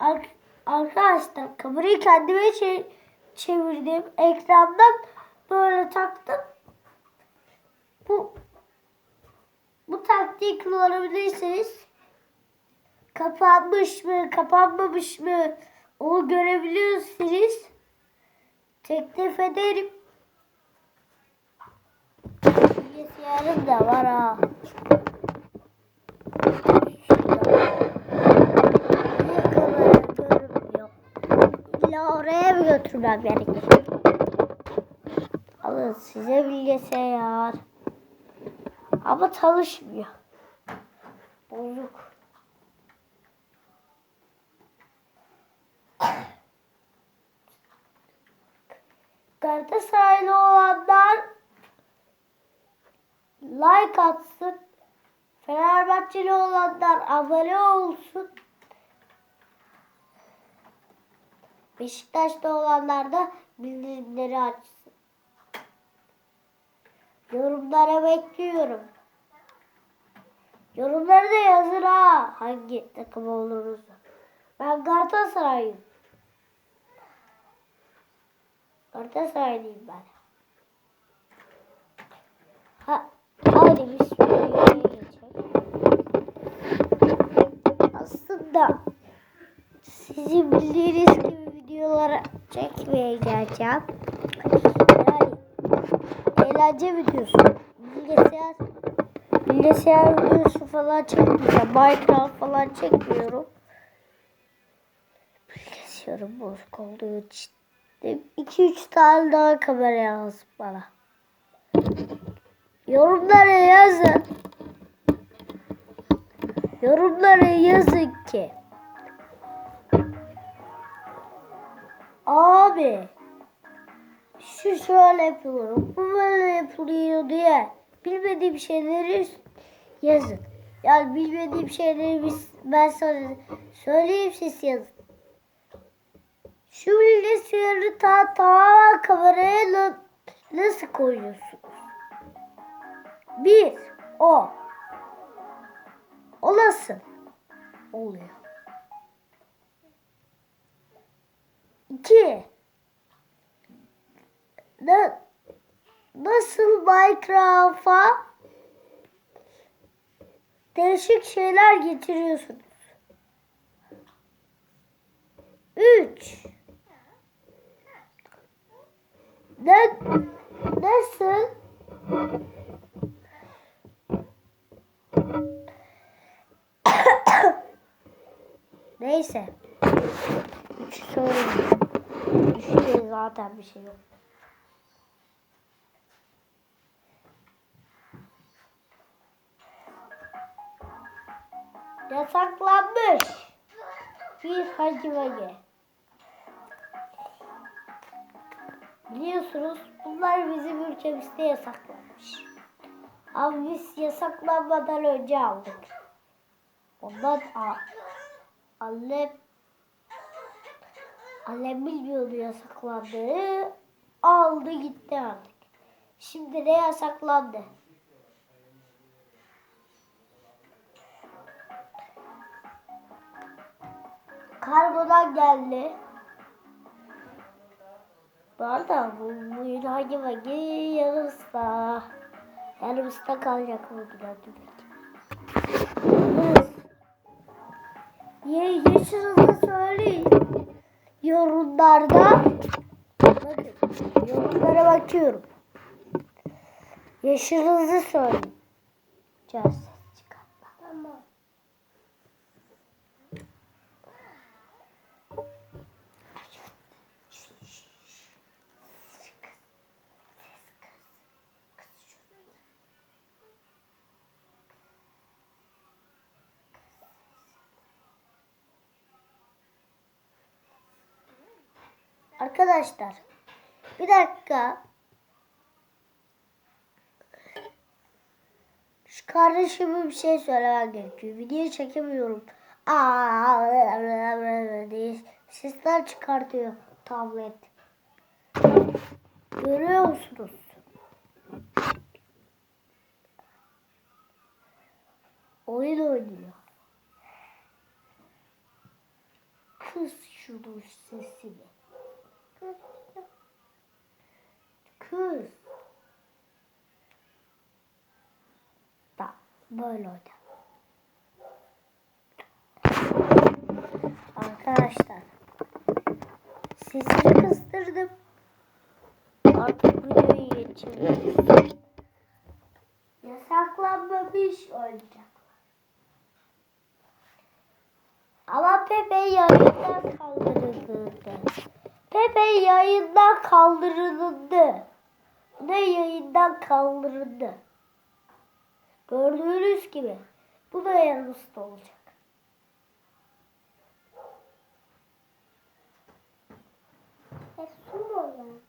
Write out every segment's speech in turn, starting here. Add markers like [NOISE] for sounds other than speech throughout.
Ar- arkadaşlar kamerayı kendime çe- çevirdim. Ekrandan böyle taktım. Bu bu taktiği kullanabilirsiniz. Kapanmış mı, kapanmamış mı onu görebiliyorsunuz. Teklif ederim. Bilgisayarım da var ha. Götürmem gerekir? Alın size bilgisayar. Ama çalışmıyor. Bozuk. Galatasaraylı olanlar like atsın. Fenerbahçeli olanlar abone olsun. Beşiktaş'ta olanlar da bildirimleri açsın. Yorumlara bekliyorum. Yorumları da yazın ha. Hangi takım oluruz. Ben Galatasaraylıyım. Galatasaraylıyım ben. Ha, hadi biz. Aslında sizin bildiğiniz videoları çekmeye geleceğim. Yani eğlence videosu. Bilgisayar bilgisayar videosu falan çekmeyeceğim. Minecraft falan çekmiyorum. Bilgisayarım bozuk olduğu için. 2-3 tane daha kamera lazım bana. Yorumlara yazın. Yorumlara yazın ki. Abi. Şu şöyle yapıyorum. Bu böyle yapılıyor diye. Bilmediğim şeyleri yazın. Yani bilmediğim şeyleri biz, ben sana söyleyeyim siz yazın. Şu bilgisayarı ta tamamen kameraya na- nasıl koyuyorsunuz? Bir, o. O nasıl oluyor? İki, na, nasıl Minecraft'a değişik şeyler getiriyorsunuz? Üç, ne, nasıl [COUGHS] Neyse. Üç sorun. Üçte zaten bir şey yok. Yasaklanmış. Bir hacı vage. Biliyorsunuz bunlar bizim ülkemizde yasaklanmış. Ama biz yasaklanmadan önce aldık. Ondan a annem bilmiyordu yasaklandığı. Aldı gitti artık. Şimdi ne yasaklandı? Kargodan geldi. Bu bu, bu yıl hangi vagi yanımızda. Yanımızda kalacak bu güzel Ye, yaşınızı söyleyin. Yorumlarda. Bakın yorumlara bakıyorum. Yaşınızı söyleyin. Arkadaşlar bir dakika. Şu kardeşime bir şey söylemem gerekiyor. Video çekemiyorum. Aa diye sesler çıkartıyor tablet. Görüyor musunuz? Oyun oynuyor. kız şunun sesini. Kız. Da böyle oyna. Arkadaşlar. Sesini kıstırdım. Artık videoyu geçiyoruz. Yasaklanmamış oyuncak. Ama Pepe yayından kaldırıldı. Pepe yayından kaldırıldı. Ne yayından kaldırıldı. Gördüğünüz gibi bu da yanımızda olacak. E, su mu?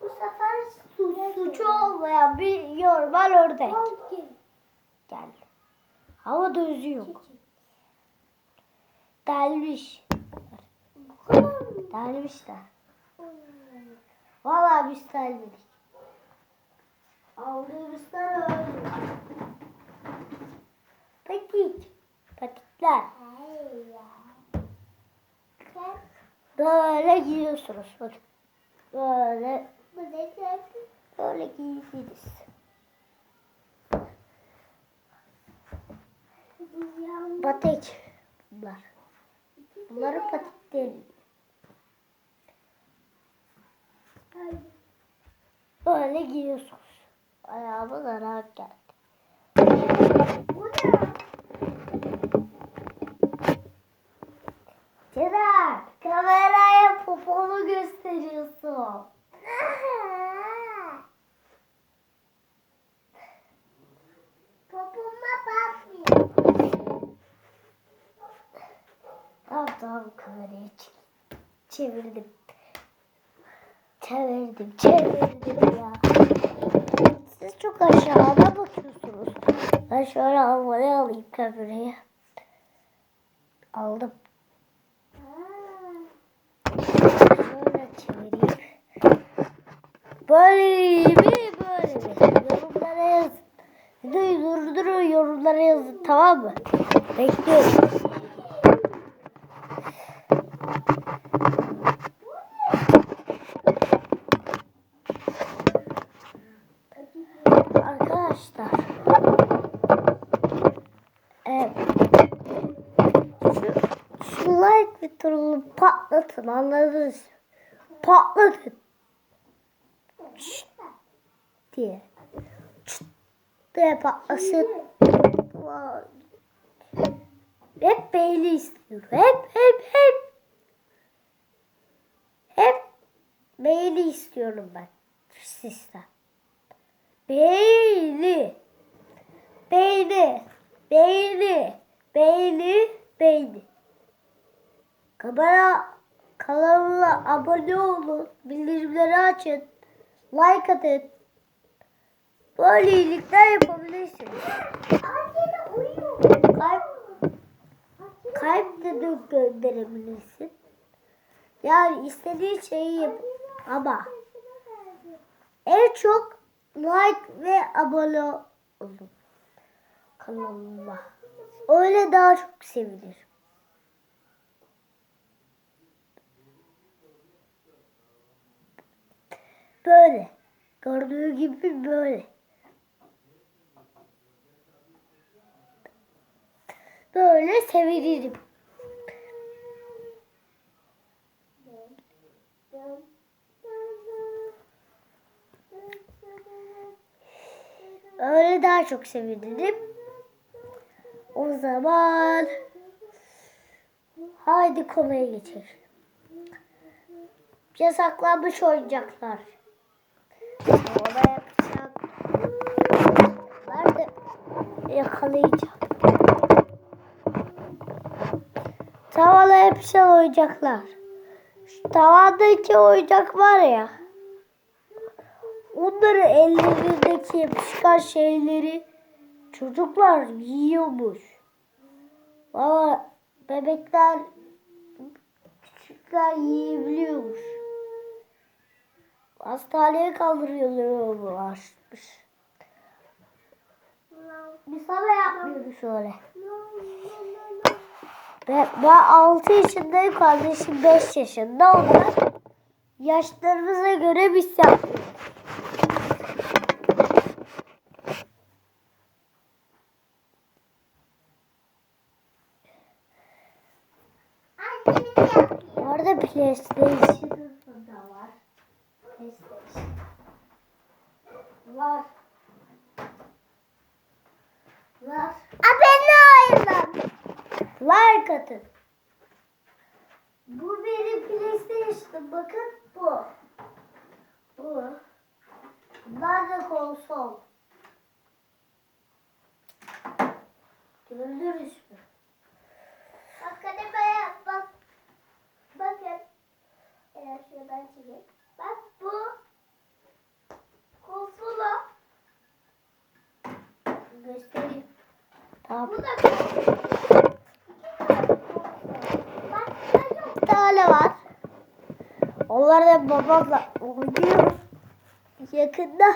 Bu sefer su, suçu olmayan bir normal ördek. Gel. Havada özü yok. Delmiş. Delmişler. Vallahi biz delmedik. Aldığımızdan öldü. Patik. Patikler. Böyle giyiyorsunuz. Bakın. Böyle. Böyle giydiniz. Patik. Bunlar. Bunların patikleri. Böyle giyiyorsunuz. Ayağıma zarar geldi. Ceren, kameraya poponu gösteriyorsun. [LAUGHS] Ç- çevirdim. Çevirdim, çevirdim ya. Siz çok aşağıda bakıyorsunuz. Ben şöyle havaya alayım kamerayı. Aldım. Şöyle çevireyim. Böyle mi böyle mi? Yorumlara yazın. Videoyu durdurun yorumlara yazın tamam mı? Bekliyorum. Arkadaşlar. Evet. Şu, şu like butonunu patlatın anladınız. Patlatın. Şşt diye. Şşt diye patlasın. Hep beğeni istiyorum. Hep hep hep. Hep beğeni istiyorum ben sizden. Beğeni. Beğeni. Beğeni. Beğeni. Beğeni. Kamera kanalıma abone olun. Bildirimleri açın. Like atın. Böyle iyilikler yapabilirsiniz. Kalp, kalp de gönderebilirsin. Yani istediğin şeyi yap. Ama en çok like ve abone olun kanalıma. Öyle daha çok sevinirim. Böyle. Gördüğü gibi böyle. Böyle sevinirim. Öyle daha çok sevinirim. O zaman haydi konuya geçelim. Yasaklanmış oyuncaklar. Yakalayacağım. Tavana yapışan oyuncaklar. Şu tavandaki oyuncak var ya. Onları ellerindeki yapışkan şeyleri çocuklar yiyormuş. Valla bebekler küçükler yiyebiliyormuş. Hastaneye kaldırıyorlarmış. Biz sana yapmıyoruz şöyle. Ben, ben 6 yaşındayım kardeşim 5 yaşında onlar. Yaşlarımıza göre biz yapıyoruz. Orada PlayStation var. PlayStation. Var. Abone olun. Like atın. Bu benim PlayStation. Bakın bu. Bu. Bunlar da konsol. Gördünüz mü? Bakın bak. Bak. Bakın. Eğer şuradan çekeyim. Bak bu. Konsola. Göstereyim. Tamam. Bu da Bir tane var. Onlar da babamla oynuyor. Yakında